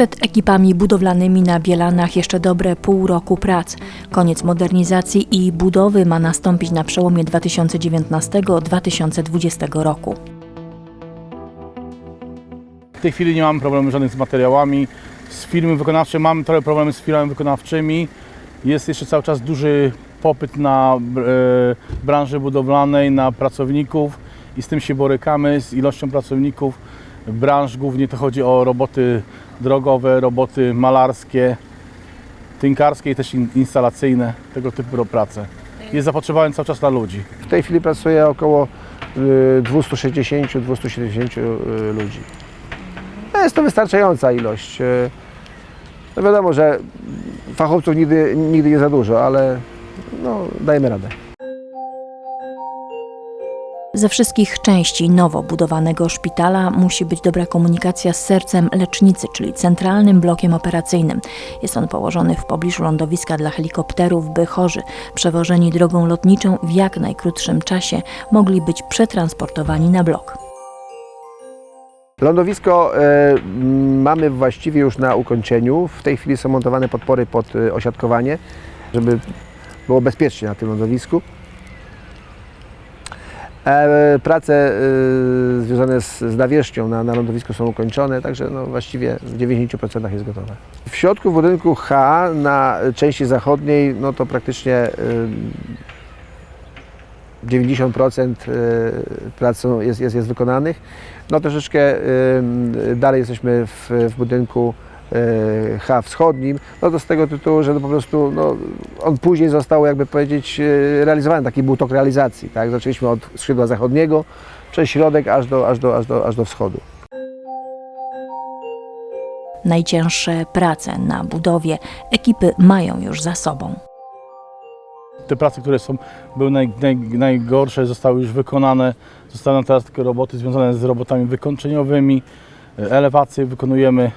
Przed ekipami budowlanymi na Bielanach jeszcze dobre pół roku prac. Koniec modernizacji i budowy ma nastąpić na przełomie 2019-2020 roku. W tej chwili nie mamy problemu żadnych z materiałami. Z firmy wykonawcze mamy trochę problemy z firmami wykonawczymi. Jest jeszcze cały czas duży popyt na e, branży budowlanej, na pracowników i z tym się borykamy, z ilością pracowników branż. Głównie to chodzi o roboty drogowe, roboty malarskie, tynkarskie i też in- instalacyjne, tego typu prace. Jest zapotrzebowanie cały czas na ludzi. W tej chwili pracuje około y, 260-270 y, ludzi. No jest to wystarczająca ilość. Y, No wiadomo, że fachowców nigdy, nigdy nie za dużo, ale no, dajemy radę. Ze wszystkich części nowo budowanego szpitala musi być dobra komunikacja z sercem lecznicy, czyli centralnym blokiem operacyjnym. Jest on położony w pobliżu lądowiska dla helikopterów, by chorzy przewożeni drogą lotniczą w jak najkrótszym czasie mogli być przetransportowani na blok. Lądowisko m, mamy właściwie już na ukończeniu. W tej chwili są montowane podpory pod e, osiadkowanie, żeby było bezpiecznie na tym lądowisku. E, prace e, związane z, z nawierzchnią na, na lądowisku są ukończone, także no, właściwie w 90% jest gotowe. W środku budynku H na części zachodniej no to praktycznie e, 90% y, prac są- jest, jest, jest wykonanych. No troszeczkę y, dalej jesteśmy w, w budynku y, H wschodnim, no to z tego tytułu, że no po prostu no, on później został, jakby powiedzieć, y, realizowany, taki był tok realizacji. Tak? Zaczęliśmy od skrzydła zachodniego przez środek aż do, aż do, aż do, aż do wschodu. Najcięższe prace na budowie ekipy mają już za sobą. te prace, które są, były naj, naj, najgorsze, zostały już wykonane. Zostaną teraz tylko roboty związane z robotami wykończeniowymi. E, Elewacje wykonujemy, e,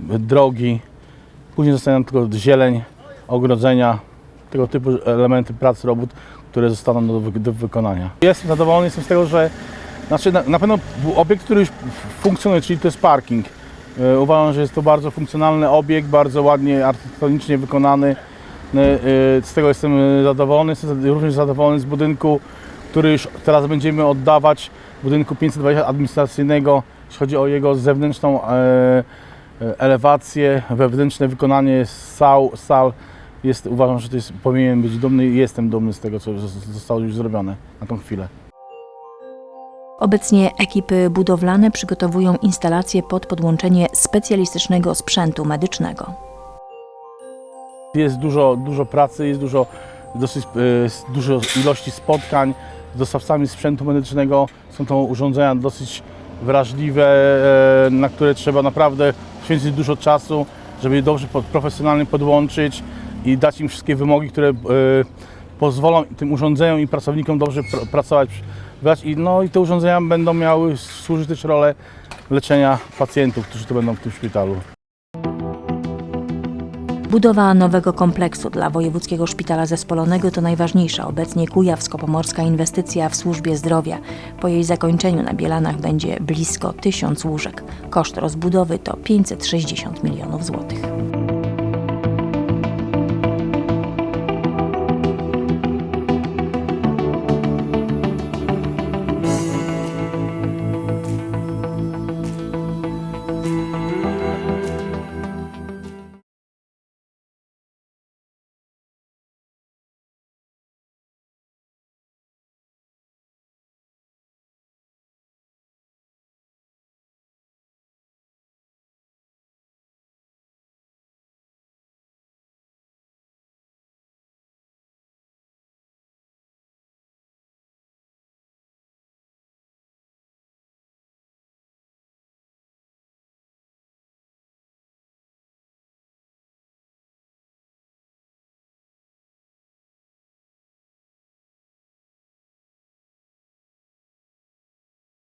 drogi. Później zostanie nam tylko zieleń, ogrodzenia, tego typu elementy prac, robót, które zostaną do, do wykonania. Jestem zadowolony jestem z tego, że znaczy na, na pewno obiekt, który już funkcjonuje, czyli to jest parking. E, Uważam, że jest to bardzo funkcjonalny obiekt, bardzo ładnie architektonicznie wykonany. E, e, Z tego jestem zadowolony. Jestem również zadowolony z budynku, który już teraz będziemy oddawać, budynku 520 administracyjnego, jeśli chodzi o jego zewnętrzną e, elewację, wewnętrzne wykonanie sal, sal jest, uważam, że to jest, powinien być dumny i jestem dumny z tego, co zos- zostało już zrobione na tą chwilę. Obecnie ekipy budowlane przygotowują instalacje pod podłączenie specjalistycznego sprzętu medycznego. Jest dużo, dużo pracy, jest dużo, dosyć e, dużo ilości spotkań z dostawcami sprzętu medycznego. Są to urządzenia dosyć wrażliwe, e, na które trzeba naprawdę poświęcić dużo czasu, żeby je dobrze profesjonalnie podłączyć i dać im wszystkie wymogi, które e, pozwolą tym urządzeniom i pracownikom dobrze pr pracować. I, no, I te urządzenia będą miały służyć też rolę leczenia pacjentów, którzy tu będą w tym szpitalu. Budowa nowego kompleksu dla Wojewódzkiego Szpitala Zespolonego to najważniejsza obecnie kujawsko-pomorska inwestycja w służbie zdrowia. Po jej zakończeniu na Bielanach będzie blisko 1000 łóżek. Koszt rozbudowy to 560 milionów złotych.